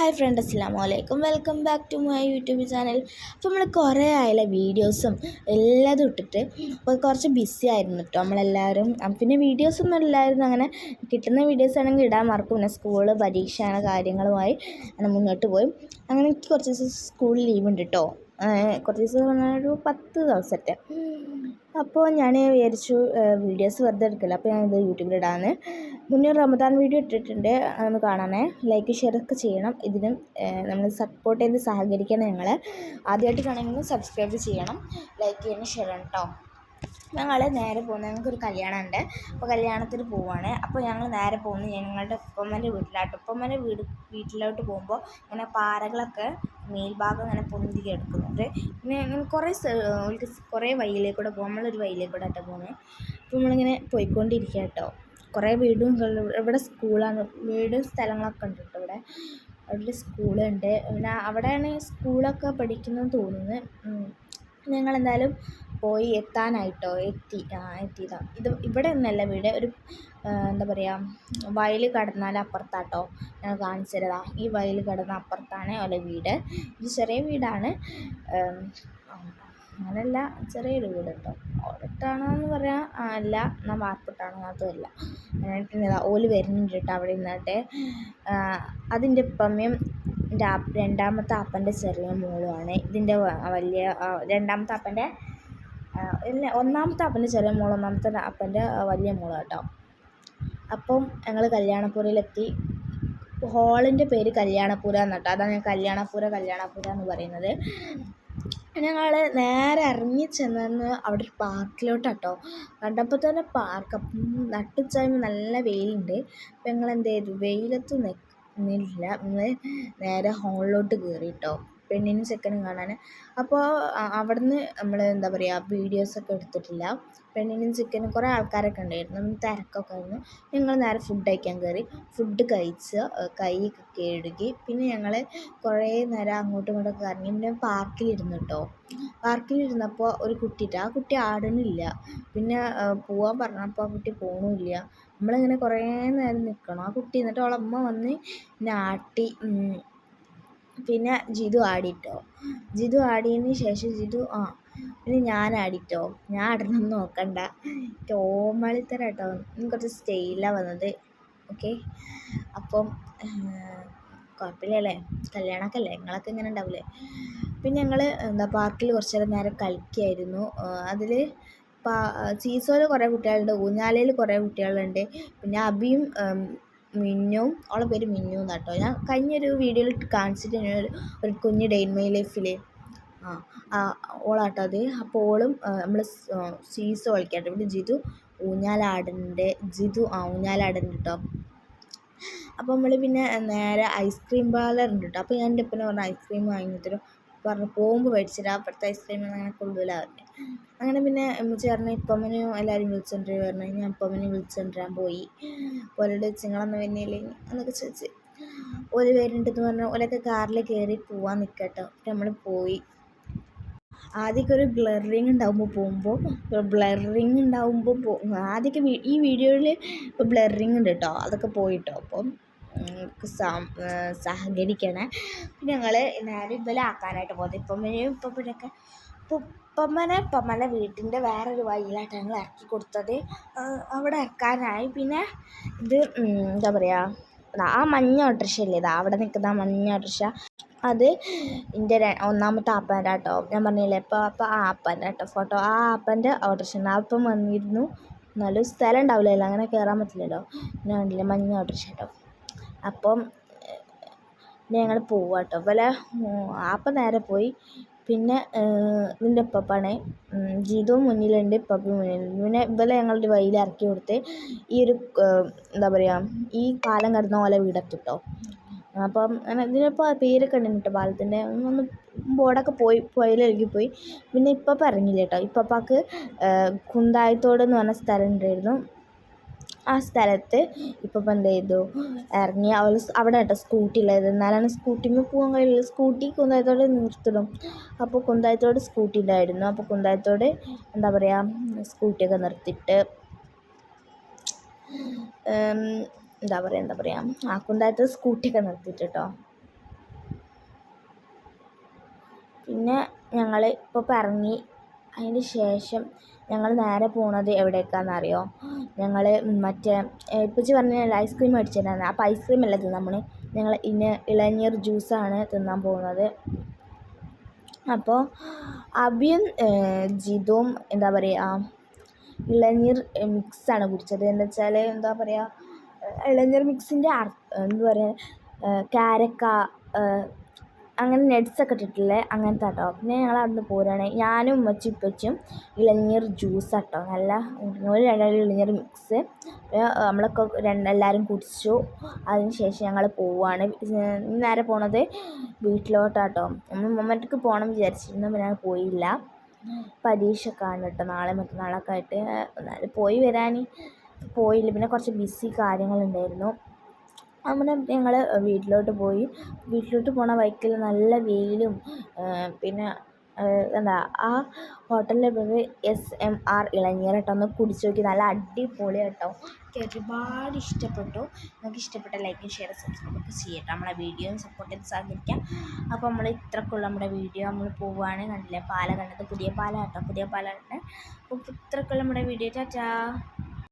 Hi friend അസ്സാം വലൈക്കും welcome back to my YouTube channel അപ്പോൾ നമ്മൾ കുറേ ആയില്ല വീഡിയോസും എല്ലാതും ഇട്ടിട്ട്. അപ്പോൾ കുറച്ച് ബിസി ആയിരുന്നു കേട്ടോ നമ്മളെല്ലാവരും പിന്നെ വീഡിയോസൊന്നും ഇല്ലായിരുന്നു അങ്ങനെ കിട്ടുന്ന വീഡിയോസ് ആണെങ്കിൽ ഇടാൻ മറക്കും. പിന്നെ സ്കൂൾ പരീക്ഷ കാര്യങ്ങളുമായി അങ്ങനെ മുന്നോട്ട് പോയി. അങ്ങനെ എനിക്ക് കുറച്ച് ദിവസം സ്കൂളിൽ ലീവ് ഉണ്ട് കേട്ടോ കുറച്ച് ദിവസം പറഞ്ഞാൽ ഒരു പത്ത് ദിവസത്തെ. അപ്പോൾ ഞാൻ വിചാരിച്ചു വീഡിയോസ് വെറുതെ എടുക്കില്ല. അപ്പോൾ ഞാനിത് യൂട്യൂബിൽ ഇടാന്ന്. മുന്നേ റമദാൻ വീഡിയോ ഇട്ടിട്ടുണ്ട്. അതൊന്ന് കാണാനേ ലൈക്ക് ഷെയർ ഒക്കെ ചെയ്യണം. ഇതിനും നമ്മൾ സപ്പോർട്ട് ചെയ്ത് സഹകരിക്കണം ഞങ്ങൾ ആദ്യമായിട്ട് കാണുമെങ്കിൽ സബ്സ്ക്രൈബ് ചെയ്യണം. ലൈക്ക് ചെയ്യണം ഷെയർ ചെയ്യണം കേട്ടോ ഞങ്ങൾ നേരെ പോകുന്നത് ഞങ്ങൾക്കൊരു കല്യാണം ഉണ്ട് അപ്പോൾ കല്യാണത്തിന് പോവുകയാണ് അപ്പോൾ ഞങ്ങൾ നേരെ പോകുന്നത് ഞങ്ങളുടെ ഉപ്പമ്മന്റെ വീട്ടിലാട്ടോ ഉപ്പമ്മന്റെ വീട് വീട്ടിലോട്ട് പോകുമ്പോൾ ഇങ്ങനെ പാറകളൊക്കെ മേൽഭാഗം ഇങ്ങനെ പൊന്തി കിടക്കുന്നുണ്ട്. പിന്നെ ഇങ്ങനെ കുറേ കുറേ വഴിയിലേക്കൂടെ പോകും. നമ്മളൊരു വഴിയിലേക്കൂടെ ആട്ടോ പോകുന്നത് അപ്പോൾ നമ്മളിങ്ങനെ പോയിക്കൊണ്ടിരിക്കുക കേട്ടോ കുറേ വീടും ഇവിടെ സ്കൂളാണ്. വീടും സ്ഥലങ്ങളൊക്കെ ഉണ്ട് കേട്ടോ ഇവിടെ. അവിടെ സ്കൂളുണ്ട്. പിന്നെ അവിടെയാണ് സ്കൂളൊക്കെ പഠിക്കുന്നത് തോന്നുന്നത് ഞങ്ങൾ ഞങ്ങളെന്തായാലും പോയി എത്താനായിട്ടോ? എത്തി ആ എത്തിയതാ. ഇത് ഇവിടെ ഒന്നല്ല വീട് ഒരു എന്താ പറയുക വയൽ കടന്നാൽ അപ്പുറത്താട്ടോ. ഞാൻ കാണിച്ചു തരതാ ഈ വയൽ കടന്ന അപ്പുറത്താണ് ഓലെ വീട്. ഇത് ചെറിയ വീടാണ്. അങ്ങനല്ല ചെറിയൊരു വീട് കേട്ടോ ഓടിട്ടാണെന്ന് പറയാൻ ആ, അല്ല എന്നാൽ വാർപ്പിട്ടാണോ അതുമല്ല. ഇതാ ഓൽ വരുന്നുണ്ട് കേട്ടോ അവിടെ നിന്നിട്ട്. അതിന്റെ ഇപ്പമ്മയും എന്റെ രണ്ടാമത്തെ അപ്പന്റെ ചെറിയ മോളുമാണ്. ഇതിന്റെ വലിയ രണ്ടാമത്തെ അപ്പന്റെ ഇല്ല ഒന്നാമത്തെ അപ്പന്റെ ചെറിയ മോൾ ഒന്നാമത്തെ അപ്പന്റെ വലിയ മോൾ കേട്ടോ. അപ്പം ഞങ്ങൾ കല്യാണപ്പുരയിലെത്തി. ഹോളിന്റെ പേര് കല്യാണപ്പുര എന്നാട്ടോ. അതാണ് ഞാൻ കല്യാണപ്പുര കല്യാണപ്പുര എന്ന് പറയുന്നത്. ഞങ്ങൾ നേരെ ഇറങ്ങി ചെന്നു അവിടെ ഒരു പാർക്കിലോട്ടാട്ടോ. കണ്ടപ്പോൾ തന്നെ പാർക്ക് നട്ടുച്ചായ്മ നല്ല വെയിലുണ്ട്. അപ്പം ഞങ്ങൾ എന്ത് ചെയ്തു? വെയിലത്ത് നിന്നില്ല. നേരെ ഹോളിലോട്ട് കയറി കേട്ടോ പെണ്ണിനും ചെക്കനും കാണാൻ അപ്പോൾ അവിടുന്ന് നമ്മൾ എന്താ പറയുക വീഡിയോസൊക്കെ എടുത്തിട്ടില്ല. പെണ്ണിനും ചെക്കനും കുറേ ആൾക്കാരൊക്കെ ഉണ്ടായിരുന്നു. തിരക്കൊക്കെ ആയിരുന്നു. ഞങ്ങൾ നേരെ ഫുഡ് കഴിക്കാൻ കയറി ഫുഡ് കഴിച്ച് കൈ കഴുകി. പിന്നെ ഞങ്ങൾ കുറേ നേരം അങ്ങോട്ടും ഇങ്ങോട്ടൊക്കെ കറങ്ങി. പിന്നെ പാർക്കിലിരുന്നു കേട്ടോ പാർക്കിലിരുന്നപ്പോൾ ഒരു കുട്ടിയിട്ട് ആ കുട്ടി ആടണില്ല. പിന്നെ പോവാൻ പറഞ്ഞപ്പോൾ ആ കുട്ടി പോകണമില്ല നമ്മളിങ്ങനെ കുറേ നേരം നിൽക്കണം ആ കുട്ടി എന്നിട്ട് അവളമ്മ വന്ന് ഉം, പിന്നെ ജിതു ആടിട്ടോ. ജിതു ആടിയതിന് ശേഷം ജിതു ആ പിന്നെ ഞാൻ ആടിട്ടോ. ഞാൻ ആടണം നോക്കണ്ട. ടോമളിത്തരം കേട്ടോ കുറച്ച് സ്റ്റൈലാണ് വന്നത്. ഓക്കെ അപ്പം കുഴപ്പമില്ലല്ലേ കല്യാണമൊക്കെ അല്ലേ? നിങ്ങളൊക്കെ ഇങ്ങനെ ഉണ്ടാവില്ലേ? പിന്നെ ഞങ്ങൾ എന്താ പാർക്കിൽ കുറച്ച് നേരം നേരം കളിക്കുകയായിരുന്നു അതിൽ പാ സീസോയിൽ കുറേ കുട്ടികളുണ്ട്. ഊഞ്ഞാലയിൽ കുറേ കുട്ടികളുണ്ട്. പിന്നെ അബിയും മിന്നും. ഓളെ പേര് മിന്നു എന്നാട്ടോ ഞാൻ കഴിഞ്ഞൊരു വീഡിയോയിൽ കാണിച്ചിട്ട് ഞാൻ ഒരു- കുഞ്ഞു ഡെയിൻ മൈ ലൈഫിൽ ആ ഓളാട്ടോ അത്. അപ്പോൾ ഓളും നമ്മൾ സീസ് കളിക്കാട്ടോ. ഇവിടെ ജിതു ഊഞ്ഞാലാടന്റെ ജിതു ആ ഊഞ്ഞാലാടന്റെ കേട്ടോ അപ്പോൾ നമ്മൾ പിന്നെ നേരെ ഐസ്ക്രീം പാർലർ ഉണ്ട് കേട്ടോ അപ്പോൾ ഞാൻ എന്റെ ഇപ്പം ഐസ്ക്രീം വാങ്ങിത്തരും പറഞ്ഞു പോകുമ്പോൾ മേടിച്ചിട്ട് അപ്പുറത്തെ ഐസ്ക്രീം അങ്ങനെ കൊള്ളൂല അങ്ങനെ പിന്നെ ഉമ്മച്ചി പറഞ്ഞു ഇപ്പമ്മനെയും എല്ലാവരും വിളിച്ചോണ്ട് പറഞ്ഞു. ഞാൻ ഇപ്പമ്മനെ വിളിച്ചോണ്ടിരാൻ പോയി. ഓലോട് ചിങ്ങളൊന്നും വന്നില്ലേ എന്നൊക്കെ ചോദിച്ച്. ഒരു പേരുണ്ടെന്ന് പറഞ്ഞു ഓലൊക്കെ കാറിൽ കയറി പോവാൻ നിൽക്കട്ടോ നമ്മൾ പോയി. ആദ്യമൊക്കെ ഒരു ബ്ലറിങ് ഉണ്ടാകുമ്പോൾ പോകുമ്പോൾ ബ്ലറിങ് ഉണ്ടാകുമ്പോൾ പോ ആദ്യമൊക്കെ ഈ വീഡിയോയിൽ ഇപ്പോൾ ബ്ലറിങ് ഉണ്ട് കേട്ടോ അതൊക്കെ പോയിട്ടോ. അപ്പം സഹകരിക്കണേ. പിന്നെ ഞങ്ങൾ നേരെ ഇവലെ ആക്കാനായിട്ട് പോകുന്നത് ഇപ്പമ്മനെയും ഇപ്പമ്മനൊക്കെ അപ്പോൾ ഉപ്പമ്മനെ വീട്ടിന്റെ വേറൊരു വഴിയിലായിട്ട് ഞങ്ങൾ ഇറക്കി കൊടുത്തത്. അവിടെ ഇറക്കാനായി. പിന്നെ ഇത് എന്താ പറയുക ആ മഞ്ഞ ഓട്ടർഷ ഇല്ലേ? അവിടെ നിൽക്കുന്ന ആ മഞ്ഞ ഓട്ടർഷ. അത് എന്റെ ഒന്നാമത്തെ ആപ്പന്റെ കേട്ടോ. ഞാൻ പറഞ്ഞില്ലേ ഇപ്പോൾ അപ്പോൾ ആ ആപ്പന്റെ കേട്ടോ ഫോട്ടോ. ആ ആപ്പന്റെ ഓട്ടർഷ ആ അപ്പം വന്നിരുന്നു. എന്നാലും സ്ഥലം ഉണ്ടാവില്ലല്ലോ. അങ്ങനെ കയറാൻ പറ്റില്ലല്ലോ. ഞാൻ കണ്ടില്ല മഞ്ഞ ഓട്ടർഷ കേട്ടോ. അപ്പം ഞങ്ങൾ പോവുക കേട്ടോ ഇവലെ ആപ്പ നേരെ പോയി. പിന്നെ ഇതിന്റെ ഉപ്പപ്പാണേ ജിതു മുന്നിലുണ്ട് ഇപ്പപ്പ മുന്നിലുണ്ട്. പിന്നെ ഇവലെ ഞങ്ങളുടെ വഴിയിൽ ഇറക്കി കൊടുത്ത് ഈ ഒരു എന്താ പറയുക ഈ പാലം കടന്ന പോലെ കേട്ടോ അപ്പം ഇതിനിപ്പോൾ പേരൊക്കെ ഉണ്ട് കേട്ടോ പാലത്തിന്റെ. ഒന്ന് ബോർഡൊക്കെ പോയി പുഴയിലൊഴുകി പോയി. പിന്നെ ഇപ്പപ്പ ഇറങ്ങിയില്ല കേട്ടോ. ഇപ്പപ്പാക്ക് കുന്തായത്തോട് എന്ന് പറഞ്ഞ സ്ഥലം ഉണ്ടായിരുന്നു. ആ സ്ഥലത്ത് ഇപ്പം എന്ത് ചെയ്തു? ഇറങ്ങി അവൾ അവിടെ കേട്ടോ സ്കൂട്ടി ഉള്ളത് എന്നാലാണ് സ്കൂട്ടിമ്മ പോകാൻ കഴിയുള്ളൂ സ്കൂട്ടി കുന്തായത്തോട് നിർത്തിടും. അപ്പോൾ കുന്തായത്തോട് സ്കൂട്ടി ഉണ്ടായിരുന്നു അപ്പോൾ കുന്തായത്തോട് എന്താ പറയുക സ്കൂട്ടിയൊക്കെ നിർത്തിയിട്ട് എന്താ പറയുക എന്താ പറയുക ആ കുന്തായത്തോട് സ്കൂട്ടിയൊക്കെ നിർത്തിയിട്ട് കേട്ടോ. പിന്നെ ഞങ്ങൾ ഇപ്പോൾ ഇറങ്ങി. അതിന് ശേഷം ഞങ്ങൾ നേരെ പോണത് എവിടേക്കാണെന്നറിയോ ഞങ്ങൾ മറ്റേ ഇപ്പച്ചി പറഞ്ഞ ഐസ്ക്രീം മേടിച്ചിട്ടാണ് അപ്പോൾ ഐസ്ക്രീം അല്ല തിന്നാൻ പോണേ ഞങ്ങൾ ഇന്ന് ഇളനീർ ജ്യൂസാണ് തിന്നാൻ പോകുന്നത് അപ്പോൾ അബിയും ജിതും എന്താ പറയുക ഇളനീർ മിക്സാണ് കുടിച്ചത്. എന്താ വെച്ചാൽ എന്താ പറയുക ഇളനീർ മിക്സിന്റെ എന്താ പറയുക കാരക്ക അങ്ങനെ നട്ട്സൊക്കെ ഇട്ടിട്ടുള്ള അങ്ങനത്തെ കേട്ടോ പിന്നെ ഞങ്ങൾ അവിടെ നിന്ന് പോരുകയാണ് ഞാനും ഉമ്മച്ചി ഉപ്പച്ചും ഇളനീർ ജ്യൂസ് കേട്ടോ നല്ല ഒരു രണ്ടാളും ഇളനീർ മിക്സ് നമ്മളൊക്കെ രണ്ട് എല്ലാവരും കുടിച്ചു. അതിന് ശേഷം ഞങ്ങൾ പോവുകയാണ് നേരെ പോണത് വീട്ടിലോട്ടാട്ടോ. നമ്മൾ മൊമ്മറ്റക്ക് പോകണം വിചാരിച്ചിരുന്നു. പിന്നെ പോയില്ല. പരീക്ഷയൊക്കെയാണ് കേട്ടോ. നാളെ മറ്റന്നാളൊക്കെ ആയിട്ട്. പോയി വരാൻ പോയില്ല. പിന്നെ കുറച്ച് ബിസി കാര്യങ്ങളുണ്ടായിരുന്നു. അങ്ങനെ ഞങ്ങൾ വീട്ടിലോട്ട് പോയി. വീട്ടിലോട്ട് പോണ വഴിക്കിൽ നല്ല വെയിലും പിന്നെ എന്താ ആ ഹോട്ടലിന്റെ പേര് എസ് എം ആർ ഇളനീർ കേട്ടോ. ഒന്ന് കുടിച്ച് നോക്കി. നല്ല അടിപൊളി കേട്ടോ എനിക്ക് ഒരുപാട് ഇഷ്ടപ്പെട്ടു. നിങ്ങൾക്ക് ഇഷ്ടപ്പെട്ട ലൈക്കും ഷെയർ സബ്സ്ക്രൈബ് ഒക്കെ ചെയ്യട്ടോ. നമ്മളെ വീഡിയോയും സപ്പോർട്ട് ചെയ്ത് സഹകരിക്കാം. അപ്പോൾ നമ്മൾ ഇത്രക്കുള്ള നമ്മുടെ വീഡിയോ നമ്മൾ പോവുകയാണ് കണ്ടില്ലേ? പാല കണ്ടത്. പുതിയ പാല കേട്ടോ പുതിയ പാല അപ്പോൾ ഇത്രക്കുള്ള നമ്മുടെ വീഡിയോ ടാറ്റാ